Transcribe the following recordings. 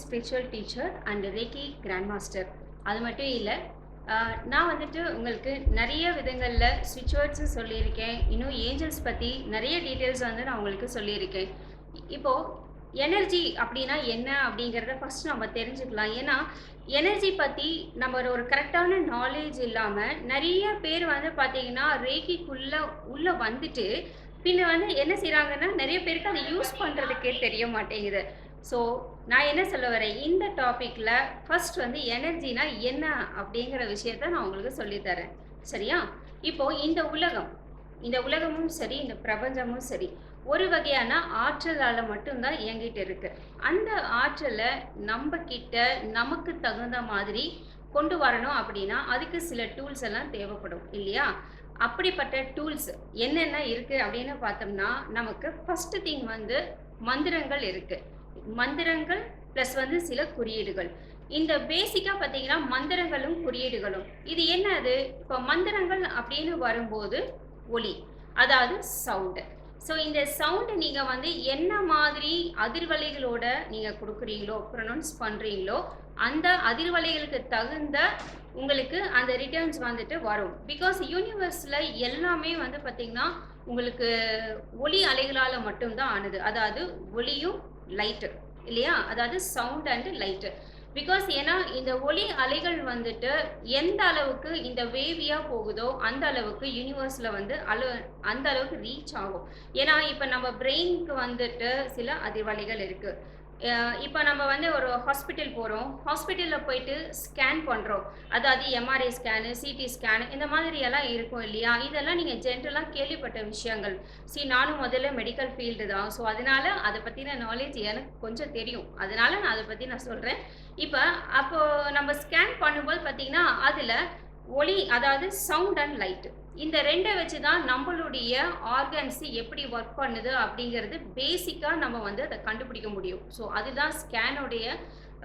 Spiritual teacher and Reiki grand master அது மட்டும் இல்லை நான் வந்துட்டு உங்களுக்கு நிறைய விதங்களில் ஸ்விட்ச்வேர்ட்ஸும் சொல்லியிருக்கேன். இன்னும் ஏஞ்சல்ஸ் பற்றி நிறைய டீட்டெயில்ஸ் வந்து நான் உங்களுக்கு சொல்லியிருக்கேன். இப்போது எனர்ஜி அப்படின்னா என்ன அப்படிங்கிறத ஃபஸ்ட் நம்ம தெரிஞ்சுக்கலாம். ஏன்னா எனர்ஜி பற்றி நம்ம ஒரு கரெக்டான நாலேஜ் இல்லாமல் நிறைய பேர் வந்து பார்த்தீங்கன்னா ரேக்கிக்குள்ளே உள்ளே வந்துட்டு பின்ன வந்து என்ன செய்கிறாங்கன்னா நிறைய பேருக்கு அதை யூஸ் பண்ணுறதுக்கே தெரிய மாட்டேங்குது. ஸோ நான் என்ன சொல்ல வரேன்? இந்த டாப்பிக்கில் ஃபர்ஸ்ட் வந்து எனர்ஜினா என்ன அப்படிங்கிற விஷயத்த நான் உங்களுக்கு சொல்லித்தரேன் சரியா? இப்போது இந்த உலகம் இந்த உலகமும் சரி இந்த பிரபஞ்சமும் சரி ஒரு வகையான ஆற்றலால் மட்டும்தான் இயங்கிட்டு இருக்கு. அந்த ஆற்றலை நம்ம கிட்ட நமக்கு தகுந்த மாதிரி கொண்டு வரணும் அப்படின்னா அதுக்கு சில டூல்ஸ் எல்லாம் தேவைப்படும் இல்லையா? அப்படிப்பட்ட டூல்ஸ் என்னென்ன இருக்குது அப்படின்னு பார்த்தோம்னா நமக்கு ஃபஸ்ட்டு திங் வந்து மந்திரங்கள் இருக்குது மந்திரங்கள் ப்ளஸ் வந்து சில குறியீடுகள். இந்த பேசிக்காக பார்த்தீங்கன்னா மந்திரங்களும் குறியீடுகளும். இது என்னது? இப்போ மந்திரங்கள் அப்படின்னு வரும்போது ஒலி அதாவது சவுண்டு ஸோ இந்த சவுண்டு நீங்கள் வந்து என்ன மாதிரி அதிர்வலைகளோட நீங்கள் கொடுக்குறீங்களோ ப்ரொனவுன்ஸ் பண்ணுறீங்களோ அந்த அதிர்வலைகளுக்கு தகுந்த உங்களுக்கு அந்த ரிட்டர்ன்ஸ் வந்துட்டு வரும். பிகாஸ் யூனிவர்ஸில் எல்லாமே வந்து பார்த்திங்கன்னா உங்களுக்கு ஒளி அலைகளால் மட்டும்தான் ஆனது. அதாவது ஒளியும் லைட்டு இல்லையா? அதாவது சவுண்ட் அண்ட் லைட்டு பிகாஸ் ஏன்னா இந்த ஒளி அலைகள் வந்துட்டு எந்த அளவுக்கு இந்த வேவியாக போகுதோ அந்த அளவுக்கு யூனிவர்ஸில் வந்து அளவு அந்த அளவுக்கு ரீச் ஆகும். ஏன்னா இப்போ நம்ம பிரெயினுக்கு வந்துட்டு சில அதிர்வலைகள் இருக்குது இப்போ நம்ம வந்து ஒரு ஹாஸ்பிட்டல் போகிறோம் ஹாஸ்பிட்டலில் போயிட்டு ஸ்கேன் பண்ணுறோம் அதாவது எம்ஆர்ஐ ஸ்கேனு சிடி ஸ்கேனு இந்த மாதிரி எல்லாம் இருக்கும் இல்லையா? இதெல்லாம் நீங்கள் ஜென்ரலாக கேள்விப்பட்ட விஷயங்கள். சி நானும் முதல்ல மெடிக்கல் ஃபீல்டு தான். ஸோ அதனால் அதை பற்றின நாலேஜ் எனக்கு கொஞ்சம் தெரியும். அதனால் நான் அதை பற்றி நான் சொல்கிறேன் இப்போ அப்போது நம்ம ஸ்கேன் பண்ணும்போது பார்த்திங்கன்னா அதில் ஒளி அதாவது சவுண்ட் அண்ட் லைட்டு இந்த ரெண்டை வச்சு தான் நம்மளுடைய ஆர்கன்ஸ் எப்படி ஒர்க் பண்ணுது அப்படிங்கிறது பேசிக்காக நம்ம வந்து அதை கண்டுபிடிக்க முடியும். ஸோ அதுதான் ஸ்கேனுடைய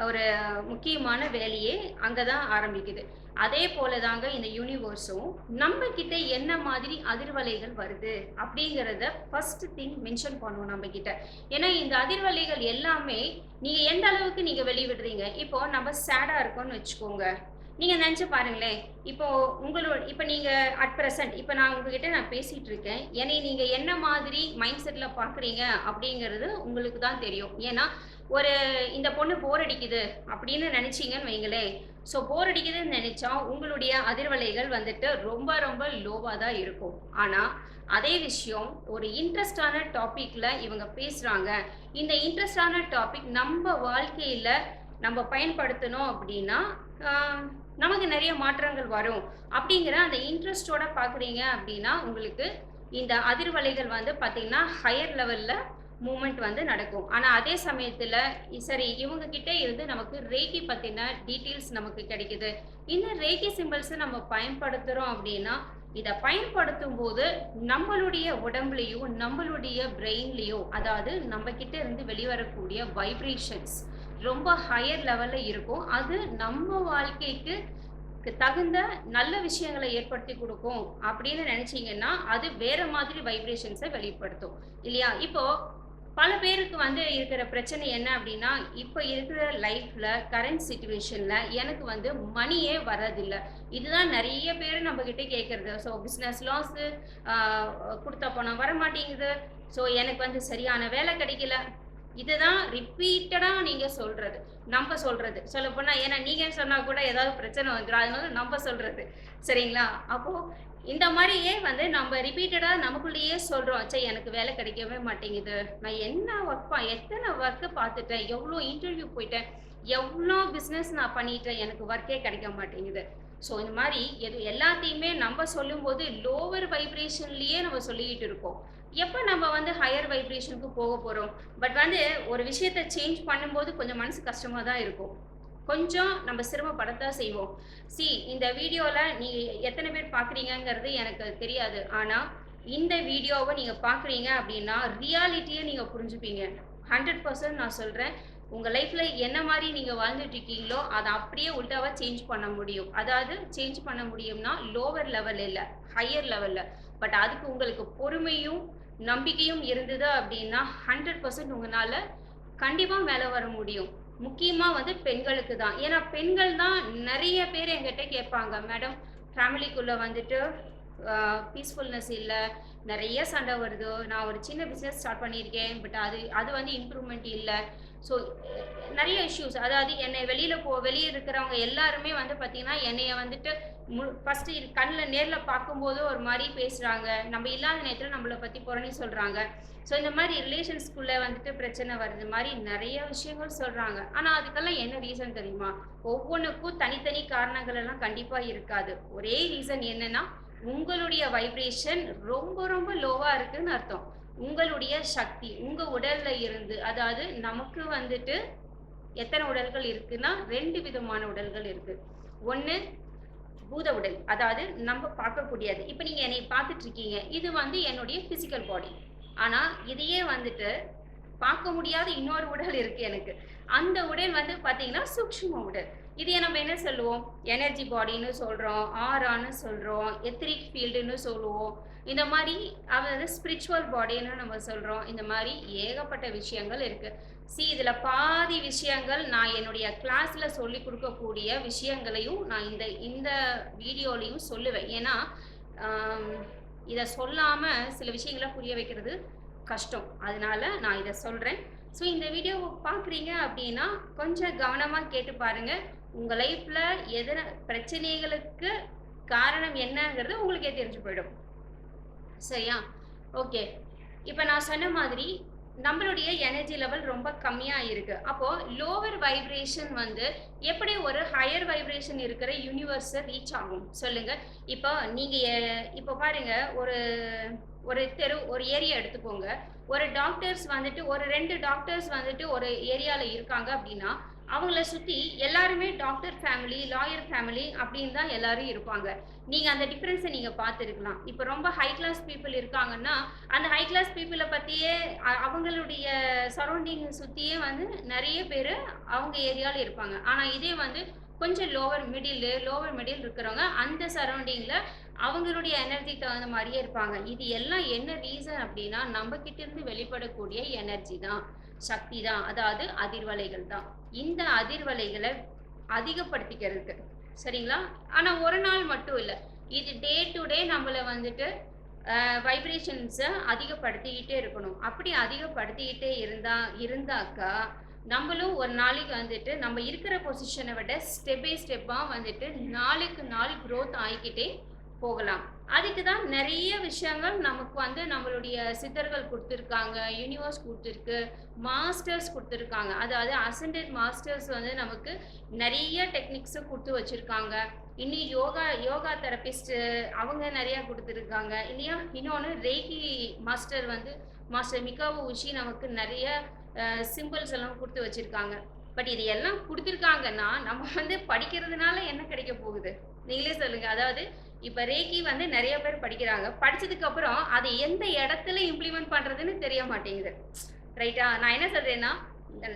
ஒரு முக்கியமான வேலையே அங்கே தான் ஆரம்பிக்குது. அதே போல தாங்க இந்த யூனிவர்ஸும் நம்ம கிட்ட என்ன மாதிரி அதிர்வலைகள் வருது அப்படிங்கிறத ஃபர்ஸ்ட் திங் மென்ஷன் பண்ணுவோம் நம்ம கிட்ட. ஏன்னா இந்த அதிர்வலைகள் எல்லாமே நீங்கள் எந்த அளவுக்கு நீங்கள் வெளிவிடுறீங்க? இப்போ நம்ம சேடாக இருக்கோம்னு வச்சுக்கோங்க. நீங்கள் நினச்சி பாருங்களேன். இப்போ உங்களோட இப்போ நீங்கள் அட் ப்ரெசன்ட் இப்போ நான் உங்ககிட்ட நான் பேசிட்டு இருக்கேன். என்னை நீங்கள் என்ன மாதிரி மைண்ட் செட்ல பார்க்குறீங்க அப்படிங்கிறது உங்களுக்கு தான் தெரியும். ஏன்னா ஒரு இந்த பொண்ணு போர் அடிக்குது அப்படின்னு நினைச்சீங்கன்னு வைங்களேன். ஸோ போர் அடிக்குதுன்னு நினச்சா உங்களுடைய அதிர்வலைகள் வந்துட்டு ரொம்ப ரொம்ப லோவாக தான் இருக்கும். ஆனால் அதே விஷயம் ஒரு இன்ட்ரெஸ்டான டாப்பிக்கில் இவங்க பேசுகிறாங்க இந்த இன்ட்ரெஸ்டான டாபிக் நம்ம வாழ்க்கையில் நம்ம பயன்படுத்தணும் அப்படின்னா நமக்கு நிறைய மாற்றங்கள் வரும். அப்படிங்கிற அந்த இன்ட்ரெஸ்டோட பார்க்குறீங்க அப்படின்னா உங்களுக்கு இந்த அதிர்வலைகள் வந்து பார்த்திங்கன்னா ஹையர் லெவலில் மூமெண்ட் வந்து நடக்கும். ஆனால் அதே சமயத்தில் சரி இவங்க கிட்டே இருந்து நமக்கு ரேக்கி பற்றின டீட்டெயில்ஸ் நமக்கு கிடைக்குது. இந்த ரேக்கி சிம்பிள்ஸை நம்ம பயன்படுத்துகிறோம் அப்படின்னா இதை பயன்படுத்தும் போது நம்மளுடைய உடம்புலையும் நம்மளுடைய பிரெயின்லேயும் அதாவது நம்ம கிட்ட இருந்து வெளிவரக்கூடிய வைப்ரேஷன்ஸ் ரொம்ப ஹையர் லெவலில் இருக்கும். அது நம்ம வாழ்க்கைக்கு தகுந்த நல்ல விஷயங்களை ஏற்படுத்தி கொடுக்கும் அப்படின்னு நினச்சிங்கன்னா அது வேற மாதிரி வைப்ரேஷன்ஸை வெளிப்படுத்தும். இல்லையா? இப்போ பல பேருக்கு வந்து இருக்கிற பிரச்சனை என்ன அப்படின்னா இப்போ இருக்கிற லைஃப்பில் கரண்ட் சுச்சுவேஷனில் எனக்கு வந்து மணியே வரதில்லை இதுதான் நிறைய பேர் நம்மக்கிட்ட கேட்குறது ஸோ பிஸ்னஸ் லாஸு கொடுத்த பணம் வர மாட்டேங்குது ஸோ எனக்கு வந்து சரியான வேலை கிடைக்கல. இதுதான் ரிப்பீட்டடாக நீங்கள் சொல்கிறது நம்ம சொல்கிறது சொல்ல போனா ஏன்னா நீங்க சொன்னால் கூட ஏதாவது பிரச்சனை வந்துடும் அதனால நம்ம சொல்கிறது சரிங்களா? அப்போது இந்த மாதிரியே வந்து நம்ம ரிப்பீட்டடாக நமக்குள்ளேயே சொல்கிறோம் சே எனக்கு வேலை கிடைக்கவே மாட்டேங்குது. நான் என்ன ஒர்க் பா எத்தனை ஒர்க்கு பார்த்துட்டேன்? எவ்வளோ இன்டர்வியூ போயிட்டேன்? எவ்வளோ பிஸ்னஸ் நான் பண்ணிட்டேன்? எனக்கு ஒர்க்கே கிடைக்க மாட்டேங்குது. ஸோ இந்த மாதிரி எது எல்லாத்தையுமே நம்ம சொல்லும்போது லோவர் வைப்ரேஷன்லேயே நம்ம சொல்லிக்கிட்டு இருக்கோம். எப்போ நம்ம வந்து ஹையர் வைப்ரேஷனுக்கு போக போகிறோம் பட் வந்து ஒரு விஷயத்தை சேஞ்ச் பண்ணும்போது கொஞ்சம் மனசு கஷ்டமாக தான் இருக்கும். கொஞ்சம் நம்ம சிரமப்படத்தான் செய்வோம். சி இந்த வீடியோவில் நீங்கள் எத்தனை பேர் பார்க்குறீங்கங்கிறது எனக்கு தெரியாது. ஆனால் இந்த வீடியோவை நீங்கள் பார்க்குறீங்க அப்படின்னா ரியாலிட்டியை நீங்கள் புரிஞ்சுப்பீங்க. ஹண்ட்ரட் பர்சன்ட் நான் சொல்கிறேன் உங்கள் லைஃப்பில் என்ன மாதிரி நீங்கள் வாழ்ந்துட்டு இருக்கீங்களோ அதை அப்படியே உல்டாவாக சேஞ்ச் பண்ண முடியும். அதாவது சேஞ்ச் பண்ண முடியும்னா லோவர் லெவல் இல்லை ஹையர் லெவலில் பட் அதுக்கு உங்களுக்கு பொறுமையும் நம்பிக்கையும் இருந்தது அப்படின்னா ஹண்ட்ரட் பர்சன்ட் உங்களால் கண்டிப்பாக மேலே வர முடியும். முக்கியமாக வந்து பெண்களுக்கு தான். ஏன்னா பெண்கள் தான் நிறைய பேர் எங்கிட்ட கேட்பாங்க மேடம் ஃபேமிலிக்குள்ளே வந்துட்டு பீஸ்ஃபுல்னஸ் இல்லை நிறைய சண்டை வருது. நான் ஒரு சின்ன பிஸ்னஸ் ஸ்டார்ட் பண்ணியிருக்கேன் பட் அது அது வந்து இம்ப்ரூவ்மெண்ட் இல்லை. ஸோ நிறைய இஷ்யூஸ் அதாவது என்னை வெளியில் போ வெளியே இருக்கிறவங்க எல்லாருமே வந்து பார்த்தீங்கன்னா என்னைய வந்துட்டு மு ஃபஸ்ட்டு கண்ணில் நேரில் பார்க்கும்போது ஒரு மாதிரி பேசுகிறாங்க நம்ம இல்லாத நேரத்தில் நம்மளை பற்றி புறணி சொல்கிறாங்க ஸோ இந்த மாதிரி ரிலேஷன்ஸ்குள்ளே வந்துட்டு பிரச்சனை வருது. மாதிரி நிறைய விஷயங்கள் சொல்கிறாங்க ஆனால் அதுக்கெல்லாம் என்ன ரீசன் தெரியுமா? ஒவ்வொன்றுக்கும் தனித்தனி காரணங்கள் எல்லாம் கண்டிப்பாக இருக்காது. ஒரே ரீசன் என்னன்னா உங்களுடைய வைப்ரேஷன் ரொம்ப ரொம்ப லோவாக இருக்குன்னு அர்த்தம். உங்களுடைய சக்தி உங்க உடல்ல இருந்து அதாவது நமக்கு வந்துட்டு எத்தனை உடல்கள் இருக்குன்னா ரெண்டு விதமான உடல்கள் இருக்கு. ஒன்று பூத உடல் அதாவது நம்ம பார்க்கக்கூடியது. இப்போ நீங்க என்னை பார்த்துட்டு இருக்கீங்க இது வந்து என்னுடைய பிசிக்கல் பாடி ஆனா இதையே வந்துட்டு பார்க்க முடியாத இன்னொரு உடல் இருக்கு எனக்கு. அந்த உடல் வந்து பார்த்தீங்கன்னா சூக்ஷ்ம உடல். இதையே நம்ம என்ன சொல்லுவோம்? எனர்ஜி பாடின்னு சொல்றோம் ஆரான்னு சொல்றோம் எத்ரிக் ஃபீல்டுன்னு சொல்லுவோம். இந்த மாதிரி அதாவது ஸ்பிரிச்சுவல் பாடின்னு நம்ம சொல்கிறோம் இந்த மாதிரி ஏகப்பட்ட விஷயங்கள் இருக்குது சி இதில் பாதி விஷயங்கள் நான் என்னுடைய கிளாஸில் சொல்லி கொடுக்கக்கூடிய விஷயங்களையும் நான் இந்த இந்த வீடியோலையும் சொல்லுவேன். ஏன்னா இதை சொல்லாமல் சில விஷயங்களை புரிய வைக்கிறது கஷ்டம். அதனால நான் இதை சொல்கிறேன் ஸோ இந்த வீடியோவை பார்க்குறீங்க அப்படின்னா கொஞ்சம் கவனமாக கேட்டு பாருங்கள் உங்கள் லைஃப்பில் எதன பிரச்சனைகளுக்கு காரணம் என்னங்கிறது உங்களுக்கே தெரிஞ்சு போயிடும். சரியா? ஓகே இப்போ நான் சொன்ன மாதிரி நம்மளுடைய எனர்ஜி லெவல் ரொம்ப கம்மியாக இருக்கு. அப்போ லோவர் வைப்ரேஷன் வந்து எப்படி ஒரு ஹையர் வைப்ரேஷன் இருக்கிற யூனிவர்ஸை ரீச் ஆகும்? சொல்லுங்க. இப்போ நீங்க இப்போ பாருங்க ஒரு ஒரு தெரு ஒரு ஏரியா எடுத்துக்கோங்க. ஒரு டாக்டர்ஸ் வந்துட்டு ஒரு ரெண்டு டாக்டர்ஸ் வந்துட்டு ஒரு ஏரியாவில் இருக்காங்க அப்படின்னா அவங்கள சுற்றி எல்லாருமே டாக்டர் ஃபேமிலி லாயர் ஃபேமிலி அப்படின்னு தான் எல்லாரும் இருப்பாங்க. நீங்கள் அந்த டிஃப்ரென்ஸை நீங்கள் பார்த்துருக்கலாம். இப்போ ரொம்ப ஹை கிளாஸ் பீப்புள் இருக்காங்கன்னா அந்த ஹை கிளாஸ் பீப்புளை பற்றியே அவங்களுடைய சரௌண்டிங் சுற்றியே வந்து நிறைய பேர் அவங்க ஏரியாவில் இருப்பாங்க. ஆனால் இதே வந்து கொஞ்சம் லோவர் மிடில் லோவர் மிடில் இருக்கிறவங்க அந்த சரௌண்டிங்கில் அவங்களுடைய எனர்ஜிக்கு தகுந்த மாதிரியே இருப்பாங்க. இது எல்லாம் என்ன ரீசன் அப்படின்னா நம்மக்கிட்டேருந்து இருந்து வெளிப்படக்கூடிய எனர்ஜி தான். சக்தி தான். அதாவது அதிர்வலைகள் தான். இந்த அதிர்வலைகளை அதிகப்படுத்திக்கிறதுக்கு. சரிங்களா? ஆனால் ஒரு நாள் மட்டும் இல்லை. இது டே டு டே நம்மளை வந்துட்டு வைப்ரேஷன்ஸை அதிகப்படுத்திக்கிட்டே இருக்கணும். அப்படி அதிகப்படுத்திக்கிட்டே இருந்தா இருந்தாக்கா நம்மளும் ஒரு நாளைக்கு வந்துட்டு நம்ம இருக்கிற பொசிஷனை விட ஸ்டெப் பை ஸ்டெப்பாக வந்துட்டு நாளுக்கு நாள் க்ரோத் ஆகிக்கிட்டே போகலாம். அதுக்கு தான் நிறைய விஷயங்கள் நமக்கு வந்து நம்மளுடைய சித்தர்கள் கொடுத்துருக்காங்க யூனிவர்ஸ் கொடுத்துருக்கு மாஸ்டர்ஸ் கொடுத்துருக்காங்க. அதாவது அசண்டட் மாஸ்டர்ஸ் வந்து நமக்கு நிறைய டெக்னிக்ஸும் கொடுத்து வச்சுருக்காங்க. இன்னும் யோகா யோகா தெரபிஸ்ட்டு அவங்க நிறையா கொடுத்துருக்காங்க. இல்லையா இன்னொன்று ரேகி மாஸ்டர் வந்து மாஸ்டர் மிகாவு உஷி நமக்கு நிறைய சிம்பிள்ஸ் எல்லாம் கொடுத்து வச்சுருக்காங்க. பட் இது எல்லாம் கொடுத்துருக்காங்கன்னா நம்ம வந்து படிக்கிறதுனால என்ன கிடைக்க போகுது? நீங்களே சொல்லுங்க. அதாவது இப்போ ரேக்கி வந்து நிறைய பேர் படிக்கிறாங்க. படிச்சதுக்கு அப்புறம் அதை எந்த இடத்துல இம்ப்ளிமெண்ட் பண்றதுன்னு தெரிய மாட்டேங்குது. ரைட்டா நான் என்ன சொல்றேன்னா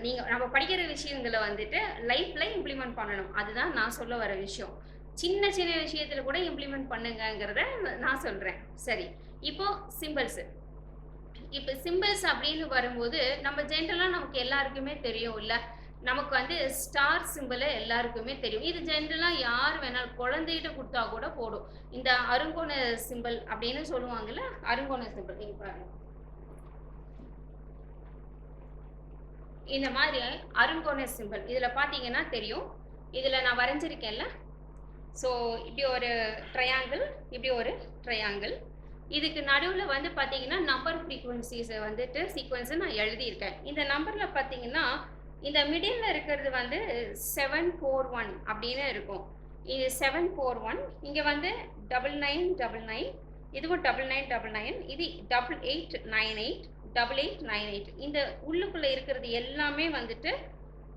நீங்க நம்ம படிக்கிற விஷயங்களை வந்துட்டு லைஃப்ல இம்ப்ளிமெண்ட் பண்ணணும். அதுதான் நான் சொல்ல வர விஷயம். சின்ன சின்ன விஷயத்துல கூட இம்ப்ளிமெண்ட் பண்ணுங்கங்கிறத நான் சொல்றேன். சரி. இப்போ சிம்பிள்ஸ் இப்போ சிம்பிள்ஸ் அப்படின்னு வரும்போது நம்ம ஜென்ரலாக நமக்கு எல்லாருக்குமே தெரியும் இல்லை நமக்கு வந்து ஸ்டார் சிம்பிளை எல்லாருக்குமே தெரியும். இது ஜென்ரலாக யார் வேணாலும் குழந்தைகிட்ட கொடுத்தா கூட போடும். இந்த அருங்கோண சிம்பிள் அப்படின்னு சொல்லுவாங்கல்ல அருங்கோண சிம்பிள் நீங்க பாருங்க. இந்த மாதிரி அருங்கோண சிம்பிள் இதில் பார்த்தீங்கன்னா தெரியும். இதில் நான் வரைஞ்சிருக்கேன்ல. ஸோ இப்படி ஒரு ட்ரையாங்கிள் இப்படி ஒரு ட்ரையாங்கிள் இதுக்கு நடுவில் வந்து பார்த்தீங்கன்னா நம்பர் ஃப்ரீக்குவன்சிஸை வந்துட்டு சீக்வன்ஸை நான் எழுதியிருக்கேன். இந்த நம்பரில் பார்த்தீங்கன்னா இந்த மிடில் இருக்கிறது வந்து செவன் ஃபோர் ஒன் அப்படின்னு இருக்கும். இது செவன் ஃபோர் ஒன் இங்கே வந்து டபுள் நைன் டபுள் நைன் இதுவும் டபுள் நைன் டபுள் நைன் இது double eight nine eight double eight nine eight இந்த உள்ளுக்குள்ளே இருக்கிறது எல்லாமே வந்துட்டு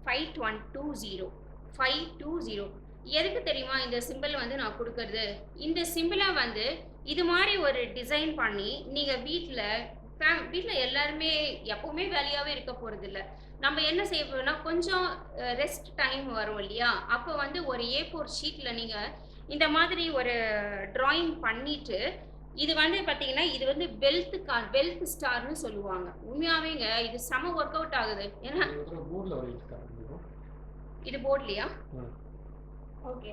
five one two zero five two zero எதுக்கு தெரியுமா இந்த சிம்பிள் வந்து நான் கொடுக்கறது? இந்த சிம்பிளை வந்து இது மாதிரி ஒரு டிசைன் பண்ணி நீங்கள் வீட்டில் ஃபேம் வீட்டில் எல்லாருமே எப்போவுமே வேலையாகவே இருக்க போகிறதில்ல நம்ம என்ன செய்ய போறோம்னா கொஞ்சம் ரெஸ்ட் டைம் வரும் இல்லையா? அப்போ வந்து ஒரு ஏ ஃபோர் ஷீட்டில் நீங்கள் இந்த மாதிரி ஒரு டிராயிங் பண்ணிட்டு இது வந்து பார்த்தீங்கன்னா இது வந்து வெல்த் கார் வெல்த் ஸ்டார்னு சொல்லுவாங்க. உண்மையாவேங்க இது செம ஒர்க் அவுட் ஆகுது. ஏன்னா இது போட்லையா ம். ஓகே